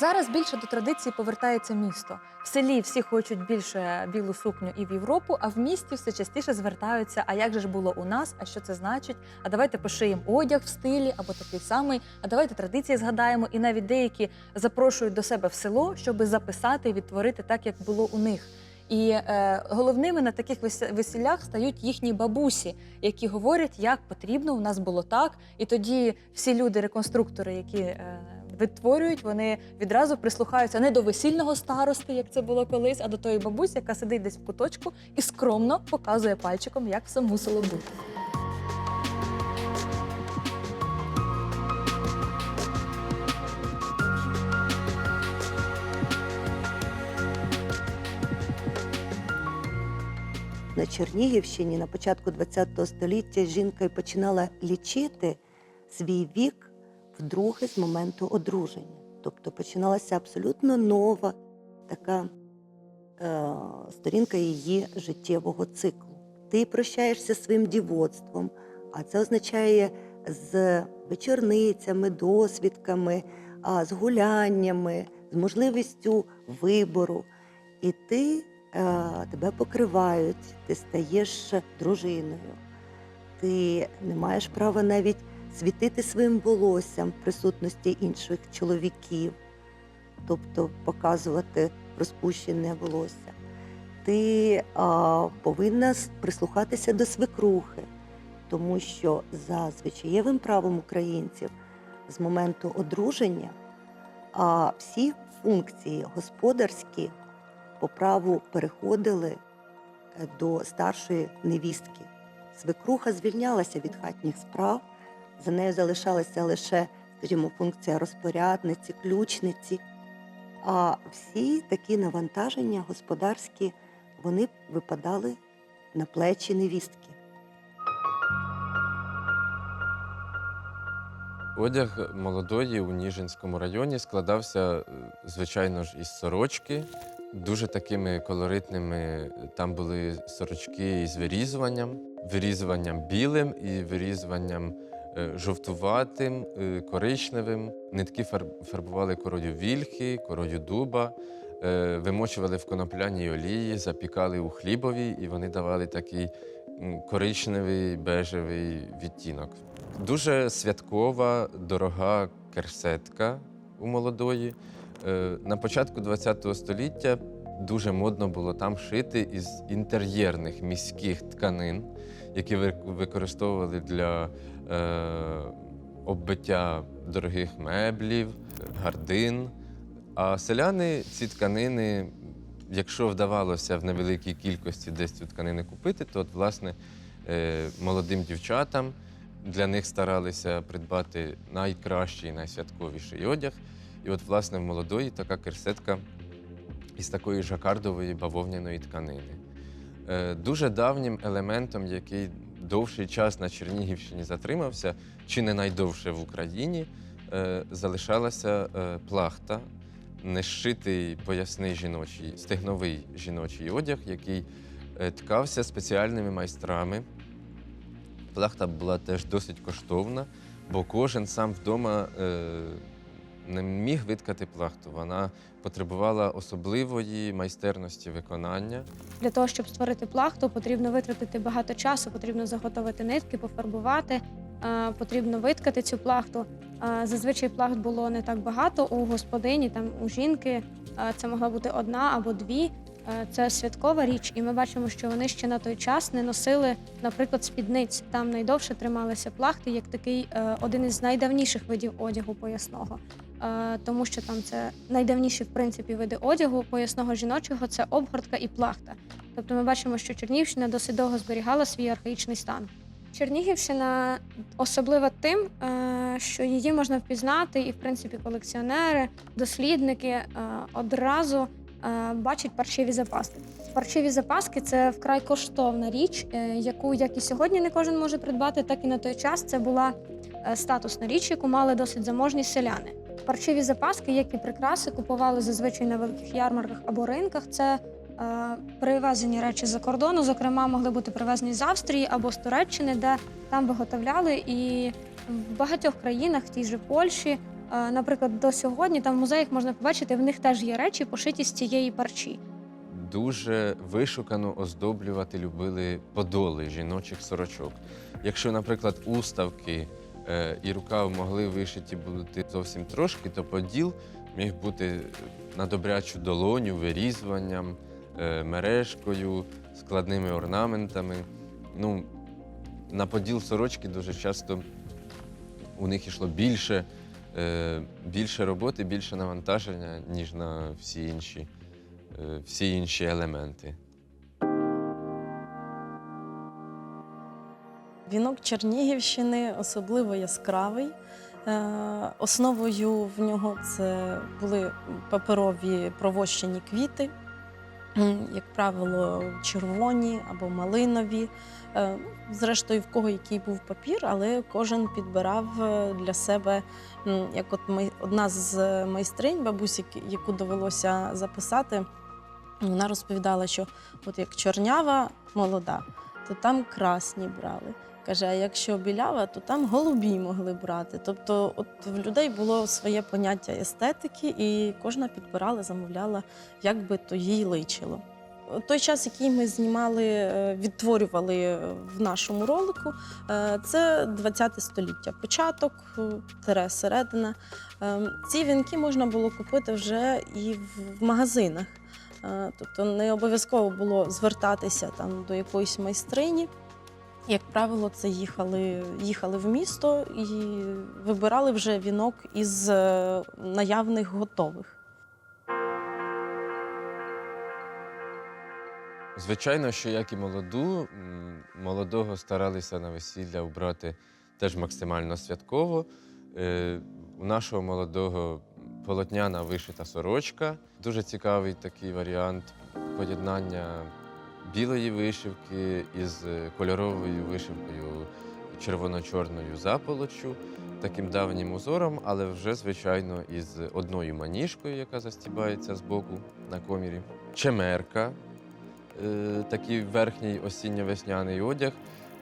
Зараз більше до традиції повертається місто. В селі всі хочуть більше білу сукню і в Європу, а в місті все частіше звертаються. А як же ж було у нас? А що це значить? А давайте пошиємо одяг в стилі або такий самий. А давайте традиції згадаємо. І навіть деякі запрошують до себе в село, щоб записати і відтворити так, як було у них. І е, головними на таких вес- весіллях стають їхні бабусі, які говорять, як потрібно, у нас було так. І тоді всі люди, реконструктори, які е, витворюють, вони відразу прислухаються не до весільного старости, як це було колись, а до тої бабусі, яка сидить десь в куточку і скромно показує пальчиком, як все мусило бути. На Чернігівщині на початку ХХ століття жінка починала лічити свій вік вдруге з моменту одруження. Тобто починалася абсолютно нова така е, сторінка її життєвого циклу. Ти прощаєшся своїм дівоцтвом, а це означає з вечорницями, досвідками, а, з гуляннями, з можливістю вибору. І ти е, тебе покривають, ти стаєш дружиною, ти не маєш права навіть світити своїм волоссям в присутності інших чоловіків, тобто показувати розпущене волосся. Ти а, повинна прислухатися до свекрухи, тому що за звичаєвим правом українців з моменту одруження а, всі функції господарські по праву переходили е, до старшої невістки. Свекруха звільнялася від хатніх справ, за нею залишалася лише, скажімо, функція розпорядниці, ключниці. А всі такі навантаження господарські вони випадали на плечі невістки. Одяг молодої у Ніжинському районі складався, е, звичайно ж, із сорочки. Дуже такими колоритними там були сорочки із вирізуванням, вирізуванням білим і вирізуванням жовтуватим, е, коричневим. Нитки фар- фарбували корою вільхи, корою дуба, е, вимочували в конопляній олії, запікали у хлібові, і вони давали такий коричневий бежевий відтінок. Дуже святкова, дорога керсетка у молодої. Е, На початку ХХ століття дуже модно було там шити із інтер'єрних міських тканин, які ви- використовували для е, оббиття дорогих меблів, гардин. А селяни ці тканини, якщо вдавалося в невеликій кількості десь цю тканини купити, то от, власне е, молодим дівчатам для них старалися придбати найкращий, найсвятковіший одяг. І от, власне, в молодої така керсетка із такої жакардової бавовняної тканини. Е, Дуже давнім елементом, який довший час на Чернігівщині затримався, чи не найдовше в Україні, е, залишалася е, плахта, нешитий поясний жіночий, стегновий жіночий одяг, який е, ткався спеціальними майстрами. Плахта була теж досить коштовна, бо кожен сам вдома е, не міг виткати плахту. Вона потребувала особливої майстерності виконання. Для того, щоб створити плахту, потрібно витратити багато часу, потрібно заготовити нитки, пофарбувати, е, потрібно виткати цю плахту. Е, Зазвичай плахт було не так багато у господині, там у жінки е, це могла бути одна або дві. Це святкова річ, і ми бачимо, що вони ще на той час не носили, наприклад, спідниць. Там найдовше трималися плахти, як такий один із найдавніших видів одягу поясного. Е, Тому що там це найдавніші, в принципі, види одягу поясного жіночого це обгортка і плахта. Тобто ми бачимо, що Чернігівщина досить довго зберігала свій архаїчний стан. Чернігівщина особлива тим, е, що її можна впізнати, і, в принципі, колекціонери, дослідники е, одразу бачать паршиві запаски. Паршиві запаски це вкрай коштовна річ, яку як і сьогодні не кожен може придбати, так і на той час це була статусна річ, яку мали досить заможні селяни. Паршиві запаски, як і прикраси, купували зазвичай на великих ярмарках або ринках. Це е, привезені речі за кордону, зокрема, могли бути привезені з Австрії або з Туреччини, де там виготовляли. І в багатьох країнах, в тій же Польщі, Е, Наприклад, до сьогодні там в музеях можна побачити, в них теж є речі, пошиті з цієї парчі. Дуже вишукано оздоблювати любили подоли жіночих сорочок. Якщо, наприклад, уставки і рукав могли вишиті бути зовсім трошки, то поділ міг бути на добрячу долоню, вирізуванням, е, мережкою, складними орнаментами. Ну, на поділ сорочки дуже часто у них йшло більше, е, більше роботи, більше навантаження, ніж на всі інші е, всі інші елементи. Вінок Чернігівщини особливо яскравий. Е, Основою в нього це були паперові провощені квіти, як правило, червоні або малинові. Е, Зрештою, в кого який був папір, але кожен підбирав е, для себе, як от одна з майстринь, бабусі, яку довелося записати, вона розповідала, що от як чорнява молода, то там красні брали. Каже, а якщо білява, то там голубі могли брати. Тобто, от в людей було своє поняття естетики, і кожна підбирала, замовляла, як би то їй личило. Той час, який ми знімали, е, відтворювали в нашому ролику, е, це 20 століття, початок, е, середина. Ці вінки можна було купити вже і в магазинах. Тобто не обов'язково було звертатися там до якоїсь майстрині. Як правило, це їхали, їхали в місто і вибирали вже вінок із е, наявних готових. Звичайно, що як і молоду, молодого старалися на весілля обрати теж максимально святково. Е, У нашого молодого полотняна вишита сорочка. Дуже цікавий такий варіант поєднання білої вишивки із е, кольоровою вишивкою червоно-чорною заполоччю, таким давнім узором, але вже, звичайно, із одною маніжкою, яка застібається з боку на комірі. Чемерка, е, такий верхній осінньо-весняний одяг.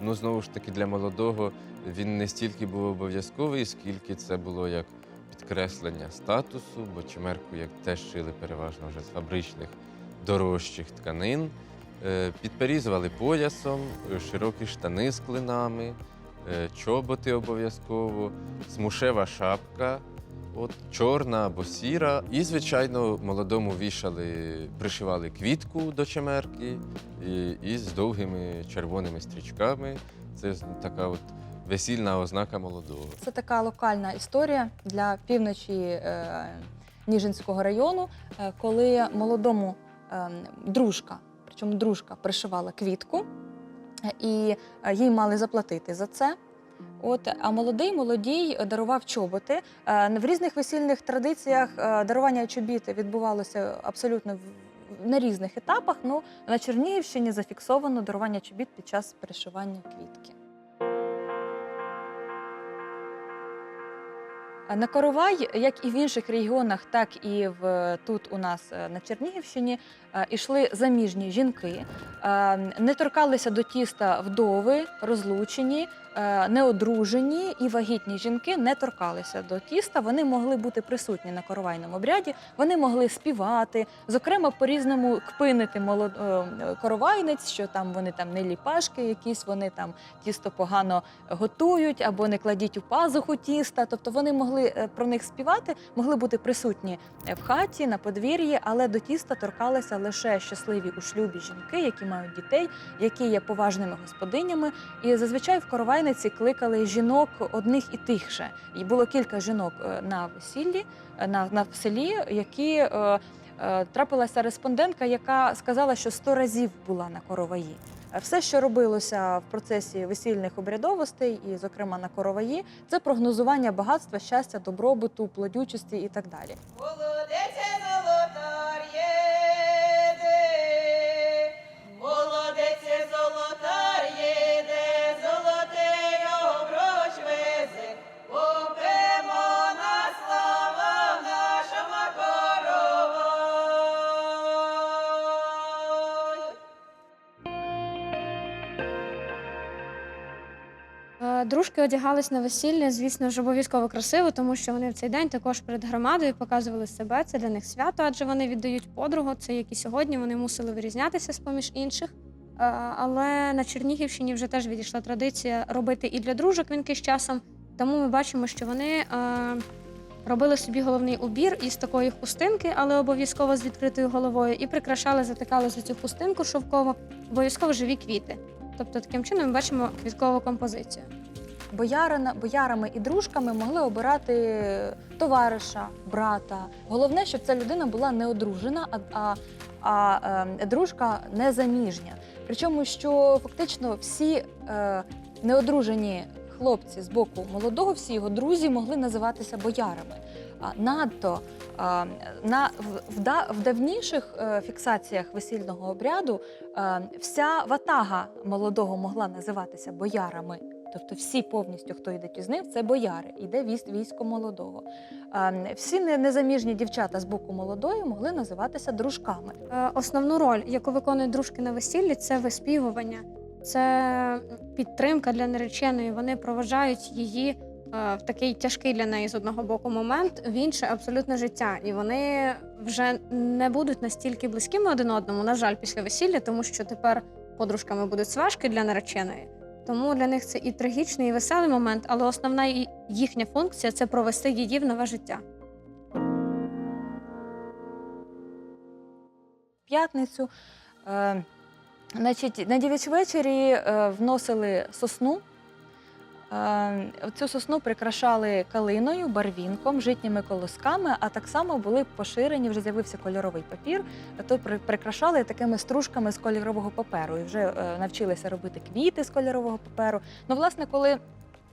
Ну, знову ж таки, для молодого він не стільки був обов'язковий, скільки це було як підкреслення статусу, бо чемерку як теж шили переважно вже з фабричних дорожчих тканин. Е, Підперізували поясом, широкі штани з клинами, е, чоботи обов'язково, смушева шапка, от, чорна або сіра. І, звичайно, молодому вішали, пришивали квітку до чемерки і, і з довгими червоними стрічками. Це така от весільна ознака молодого. Це така локальна історія для півночі е, Ніжинського району, е, коли молодому е, дружка, причому дружка пришивала квітку, е, і е, їй мали заплатити за це. От, а молодий молодій дарував чоботи. Е, В різних весільних традиціях дарування чобіт відбувалося абсолютно на різних етапах. Ну, на Чернігівщині зафіксовано дарування чобіт під час пришивання квітки. На Коровай, як і в інших регіонах, так і в тут у нас е, на Чернігівщині, йшли ішли заміжні жінки, е, не торкалися до тіста вдови, розлучені, е, неодружені і вагітні жінки не торкалися до тіста. Вони могли бути присутні на коровайному обряді, вони могли співати, зокрема по-різному кпинити молод... е, коровайниць, що там вони там не ліпашки, якісь вони там тісто погано готують або не кладіть у пазуху тіста. Тобто вони могли е, про них співати, могли бути присутні е, в хаті, на подвір'ї, але до тіста торкалися лише щасливі у шлюбі жінки, які мають дітей, які є поважними господинями. І зазвичай в коровайниці кликали жінок одних і тих же. І було кілька жінок е, на весіллі, е, на, на селі, які. е, Трапилася респондентка, яка сказала, що сто разів була на короваї. Все, що робилося в процесі весільних обрядовостей, і, зокрема, на короваї, це прогнозування багатства, щастя, добробуту, плодючості і так далі. Молодець Е, одягались на весілля, звісно ж, обов'язково красиво, тому що вони в цей день також перед громадою показували себе. Це для них свято, адже вони віддають подругу. Це як і сьогодні вони мусили вирізнятися з поміж інших. Але на Чернігівщині вже теж відійшла традиція робити і для дружок вінки з часом. Тому ми бачимо, що вони робили собі головний убір із такої хустинки, але обов'язково з відкритою головою, і прикрашали, затикали за цю хустинку шовкову, обов'язково живі квіти. Тобто таким чином ми бачимо квіткову композицію. Боярина, боярами і дружками могли обирати товариша, брата. Головне, щоб ця людина була не одружена, а, а, а е, дружка незаміжня. Причому, що фактично всі е, неодружені хлопці з боку молодого, всі його друзі могли називатися боярами. А надто а, на в, в, в давніших е, фіксаціях весільного обряду е, вся ватага молодого могла називатися боярами. Тобто всі повністю, хто йде з ним, це бояри, військ, військо молодого. Всі не- незаміжні дівчата з боку молодої могли називатися дружками. Е, Основну роль, яку виконують дружки на весіллі, це виспівування, це підтримка для нареченої. Вони проважають її е, в такий тяжкий для неї з одного боку момент, в інше абсолютне життя. І вони вже не будуть настільки близькими один одному, на жаль, після весілля, тому що тепер подружками будуть сважки для нареченої. Тому для них це і трагічний, і веселий момент, але основна їхня функція це провести її в нове життя. п'ятницю. Е, значить, на дівчвечері е, вносили сосну. Е, цю сосну прикрашали калиною, барвінком, житніми колосками, а так само були поширені, вже з'явився кольоровий папір, то при- прикрашали такими стружками з кольорового паперу. І вже е, навчилися робити квіти з кольорового паперу. Ну, власне, коли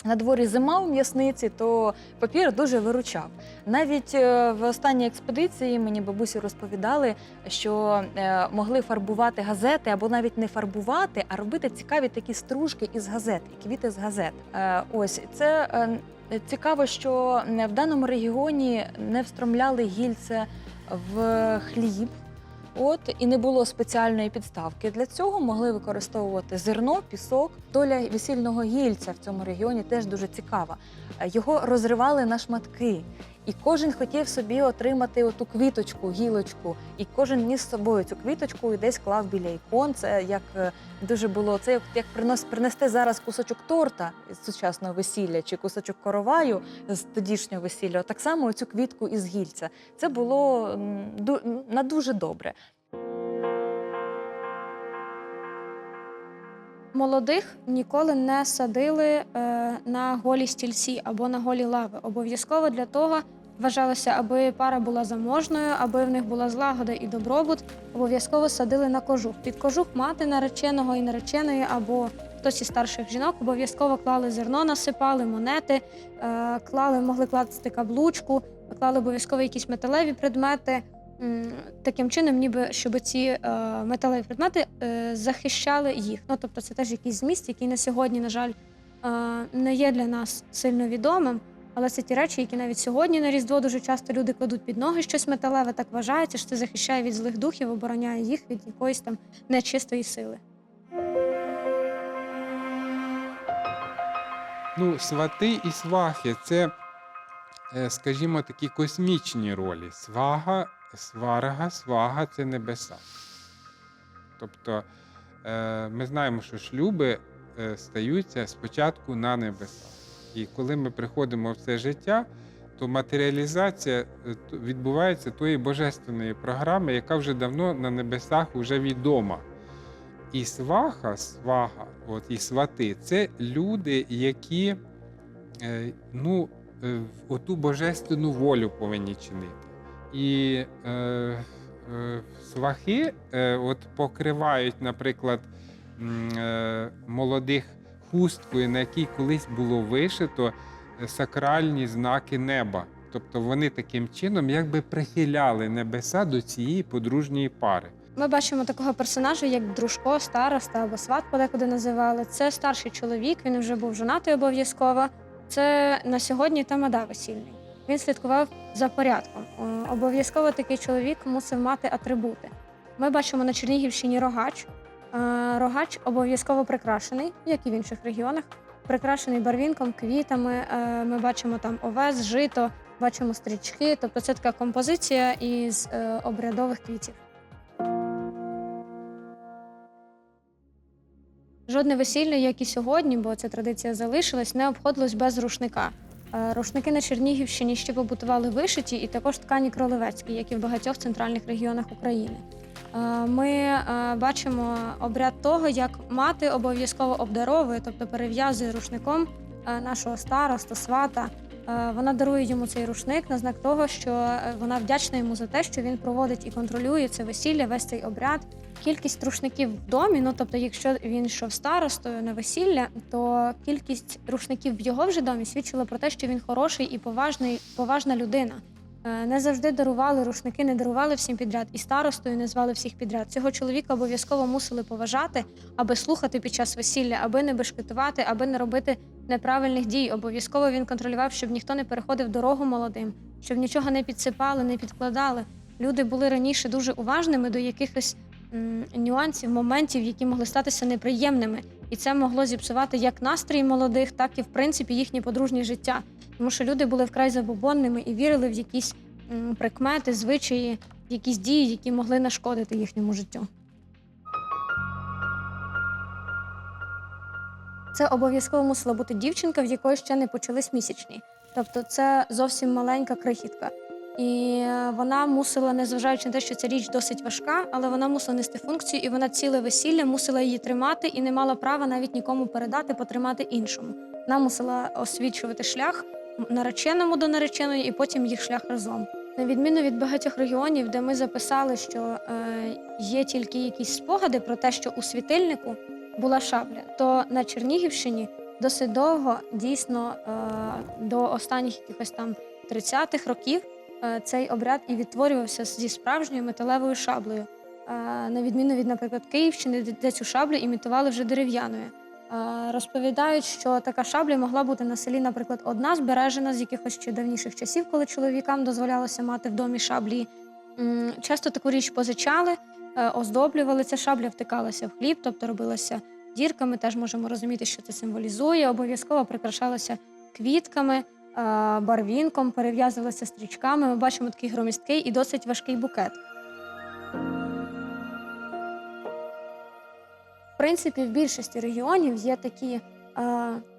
на дворі зима у м'ясниці, то папір дуже виручав. Навіть е, в останній експедиції мені бабусі розповідали, що е, могли фарбувати газети або навіть не фарбувати, а робити цікаві такі стружки із газет, і квіти з газет. Е, Ось це цікаво, що в даному регіоні не встромляли гільце в хліб. От і не було спеціальної підставки для цього. Могли використовувати зерно, пісок. Доля весільного гільця в цьому регіоні теж дуже цікава. Е, Його розривали на шматки, і кожен хотів собі отримати оту квіточку, гілочку, і кожен ніс з собою цю квіточку і десь клав біля ікон. Це як е, дуже було це як, принос, принести зараз кусочок торта з сучасного весілля чи кусочок короваю з тодішнього весілля. Так само цю квітку із гільця. Це було на дуже добре. Молодих ніколи не садили е, на голі стільці або на голі лави. Обов'язково для того вважалося, аби пара була заможною, аби в них була злагода і добробут. Обов'язково садили на кожух. Під кожух мати нареченого і нареченої, або хтось із старших жінок обов'язково клали зерно, насипали монети, е, клали, могли класти каблучку, клали обов'язково якісь металеві предмети. Таким чином, ніби щоб ці е, металеві предмети е, захищали їх. Ну тобто, це теж якийсь зміст, який на сьогодні, на жаль, е, не є для нас сильно відомим. Але це ті речі, які навіть сьогодні на Різдво дуже часто люди кладуть під ноги щось металеве, так вважається, що це захищає від злих духів, обороняє їх від якоїсь там нечистої сили. Ну, свати і свахи це, скажімо, такі космічні ролі. Свага, сварга, свага це небеса. Тобто е, ми знаємо, що шлюби е, стаються спочатку на небесах. І коли ми приходимо в це життя, то матеріалізація е, відбувається тої божественної програми, яка вже давно на небесах вже відома. І сваха, свага, от і свати це люди, які ну, оту божественну волю повинні чинити. І е, е, свахи е, от покривають, наприклад, е, молодих хусткою, на якій колись було вишито е, сакральні знаки неба. Тобто вони таким чином якби прихиляли небеса до цієї подружньої пари. Ми бачимо такого персонажа, як дружко, староста або сват, подекуди називали. Це старший чоловік, він вже був женатий обов'язково. Це на сьогодні тамада весільний. Він слідкував за порядком. Обов'язково такий чоловік мусив мати атрибути. Ми бачимо на Чернігівщині рогач. Е, Рогач обов'язково прикрашений, як і в інших регіонах. прикрашений барвінком, квітами. Е, Ми бачимо там овес, жито, бачимо стрічки. Тобто це така композиція із е, обрядових квітів. Жодне весілля, як і сьогодні, бо ця традиція залишилась, не обходилось без рушника. Е, Рушники на Чернігівщині ще побутували вишиті і також ткані кролевецькі, як і в багатьох центральних регіонах України. Е, Ми е, бачимо обряд того, як мати обов'язково обдаровує, тобто перев'язує рушником нашого староста, свата. Е, Вона дарує йому цей рушник на знак того, що е, вона вдячна йому за те, що він проводить і контролює це весілля, весь цей обряд. Кількість рушників в домі, ну тобто, якщо він йшов старостою на весілля, то кількість рушників в його вже домі свідчила про те, що він хороший і поважний, поважна людина. Е, Не завжди дарували рушники, не дарували всім підряд, і старостою не звали всіх підряд. Цього чоловіка обов'язково мусили поважати, аби слухати під час весілля, аби не бешкетувати, аби не робити неправильних дій. Обов'язково він контролював, щоб ніхто не переходив дорогу молодим, щоб нічого не підсипали, не підкладали. Люди були раніше дуже уважними до якихось м, нюансів, моментів, які могли статися неприємними, і це могло зіпсувати як настрій молодих, так і в принципі їхнє подружнє життя. Тому що люди були вкрай забобонними і вірили в якісь м, прикмети, звичаї, якісь дії, які могли нашкодити їхньому життю. Це обов'язково мусила бути дівчинка, в якої ще не почались місячні. Тобто це зовсім маленька крихітка. І вона мусила, незважаючи на те, що ця річ досить важка, але вона мусила нести функцію, і вона ціле весілля мусила її тримати і не мала права навіть нікому передати, потримати іншому. Вона мусила освічувати шлях нареченому до нареченої і потім їх шлях разом. На відміну від багатьох регіонів, де ми записали, що е, є тільки якісь спогади про те, що у світильнику була шабля, то на Чернігівщині досить довго, дійсно е, до останніх якихось там 30-х років е, цей обряд і відтворювався зі справжньою металевою шаблею. Е, На відміну від, наприклад, Київщини, де- цю шаблю імітували вже дерев'яною. Розповідають, що така шабля могла бути на селі, наприклад, одна збережена з якихось ще давніших часів, коли чоловікам дозволялося мати в домі шаблі. Часто таку річ позичали, оздоблювали. Ця шабля втикалася в хліб, тобто робилася дірками. Теж можемо розуміти, що це символізує. Обов'язково прикрашалася квітками, е, барвінком, перев'язувалася стрічками. Ми бачимо такий громісткий і досить важкий букет. В принципі, в більшості регіонів є такі е,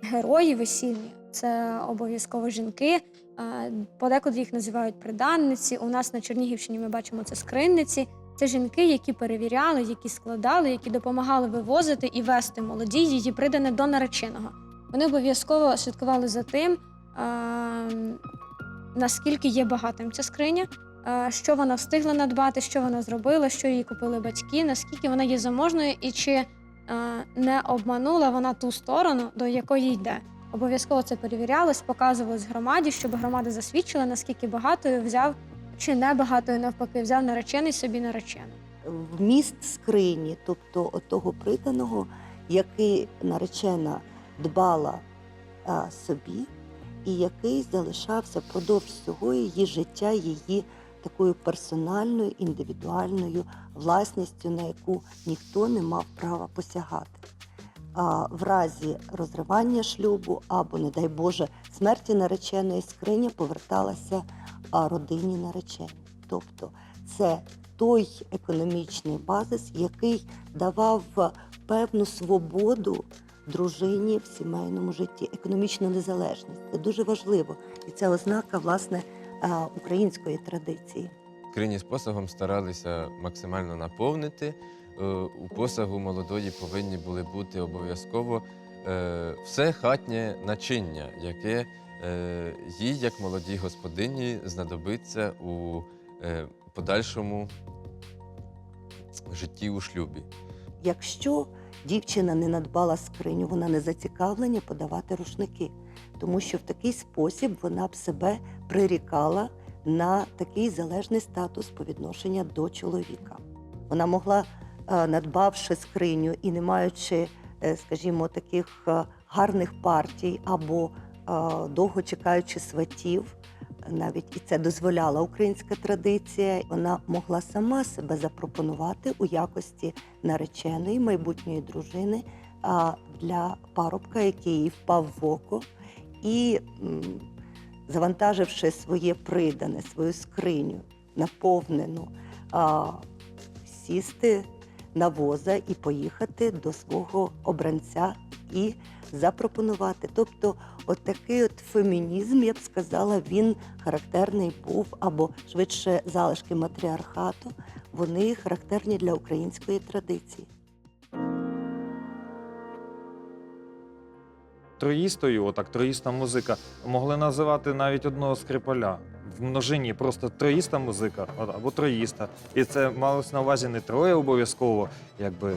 герої весільні. Це обов'язково жінки. Е, подекуди їх називають приданниці. У нас на Чернігівщині ми бачимо це скринниці. Це жінки, які перевіряли, які складали, які допомагали вивозити і вести молоді її придане до нареченого. Вони обов'язково слідкували за тим, е, наскільки є багатим ця скриня, е, що вона встигла надбати, що вона зробила, що їй купили батьки, наскільки вона є заможною і чи е, не обманула вона ту сторону, до якої йде. Обов'язково це перевірялось, показувалось громаді, щоб громада засвідчила, наскільки багатою взяв чи не багатою навпаки взяв наречений собі наречену. вміст скрині, тобто отого приданого, який наречена дбала а, собі, і який залишався впродовж всього її життя, її такою персональною, індивідуальною власністю, на яку ніхто не мав права посягати. А в разі розривання шлюбу або, не дай Боже, смерті нареченої скриня поверталася родині нареченої. Тобто це той економічний базис, який давав певну свободу дружині в сімейному житті, економічну незалежність. Це дуже важливо, і це ознака власне української традиції. Скрині з посагом старалися максимально наповнити. Е, У посагу молодої повинні були бути обов'язково е, все хатнє начиння, яке е, їй, як молодій господині, знадобиться у е, подальшому житті у шлюбі. Якщо дівчина не надбала скриню, вона не зацікавлена подавати рушники, тому що в такий спосіб вона б себе прирікала на такий залежний статус по відношенню до чоловіка. Вона могла, е, надбавши скриню і не маючи, е, скажімо, таких е, гарних партій або е, довго чекаючи сватів, навіть і це дозволяла українська традиція. Вона могла сама себе запропонувати у якості нареченої майбутньої дружини для парубка, який впав в око, і, завантаживши своє придане, свою скриню, наповнену, сісти на воза і поїхати до свого обранця і запропонувати. Тобто, от такий от фемінізм, я б сказала, він характерний був, або швидше залишки матріархату, вони характерні для української традиції. Троїстою, отак, троїста музика, могли називати навіть одного скрипаля. В множині просто троїста музика або троїста. І це малось на увазі не троє обов'язково, якби е,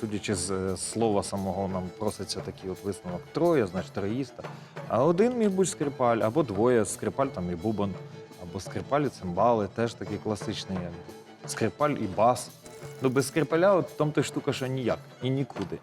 судячи з е, слова самого, нам проситься такий от висновок троє, значить троїста. А один міг бути скрипаль, або двоє, скрипаль там і бубон, або скрипаль і цимбали, теж такий класичний. Скрипаль і бас. Ну без скрипаля, от в тому штука, що ніяк і нікуди.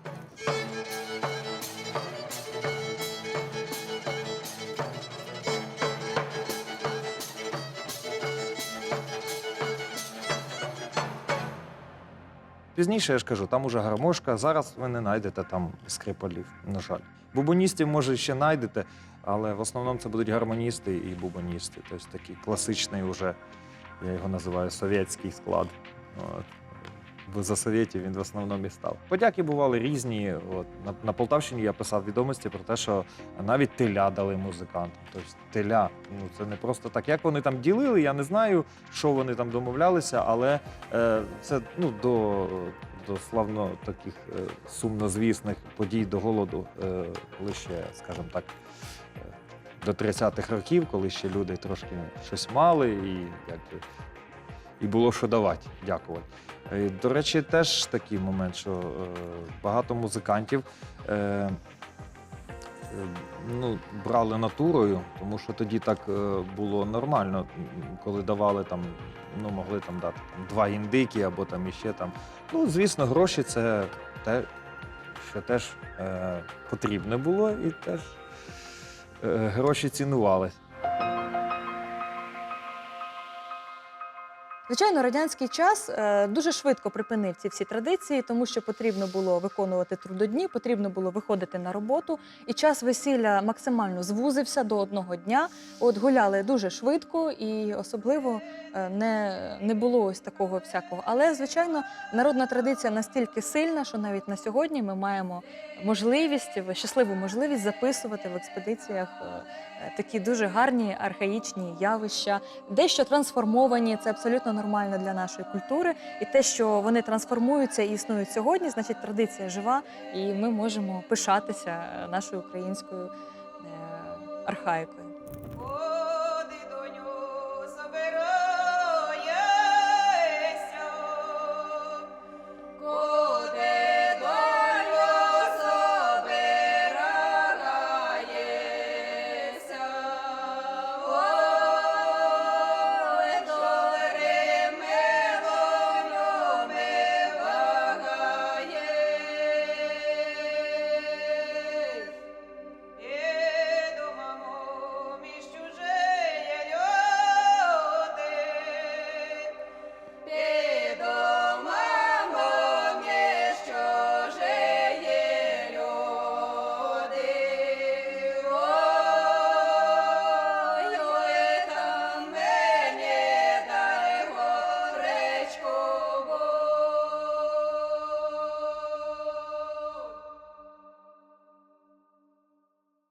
Пізніше я ж кажу, там уже гармошка. Зараз ви не знайдете там скрипалів, на жаль. Бубоністів, може, ще знайдете, але в основному це будуть гармоністи і бубоністи. Тобто такий класичний уже, я його називаю совєтський склад. От. За совєтів він в основному і став. Подяки бували різні. От, на, на Полтавщині я писав відомості про те, що навіть теля дали музикантам. Тобто теля, ну це не просто так. Як вони там ділили, я не знаю, що вони там домовлялися, але е, це ну, до, до славно таких е, сумнозвісних подій до голоду, е, коли ще, скажімо так, е, до 30-х років, коли ще люди трошки щось мали і якби. І було що давати, дякувати. Е, До речі, теж такий момент, що е, багато музикантів е, ну, брали натурою, тому що тоді так було нормально, коли давали там, ну, могли там дати там, два індики або там іще там. Ну, звісно, гроші це те, що теж потрібне було, і теж гроші цінувалися. Звичайно, радянський час е, дуже швидко припинив ці всі традиції, тому що потрібно було виконувати трудодні, потрібно було виходити на роботу, і час весілля максимально звузився до одного дня. От гуляли дуже швидко, і особливо е, не, не було ось такого всякого. Але звичайно, народна традиція настільки сильна, що навіть на сьогодні ми маємо можливість, щасливу можливість записувати в експедиціях е, такі дуже гарні архаїчні явища, дещо трансформовані. Це абсолютно нормально для нашої культури. І те, що вони трансформуються і існують сьогодні, значить традиція жива, і ми можемо пишатися нашою українською е, архаїкою.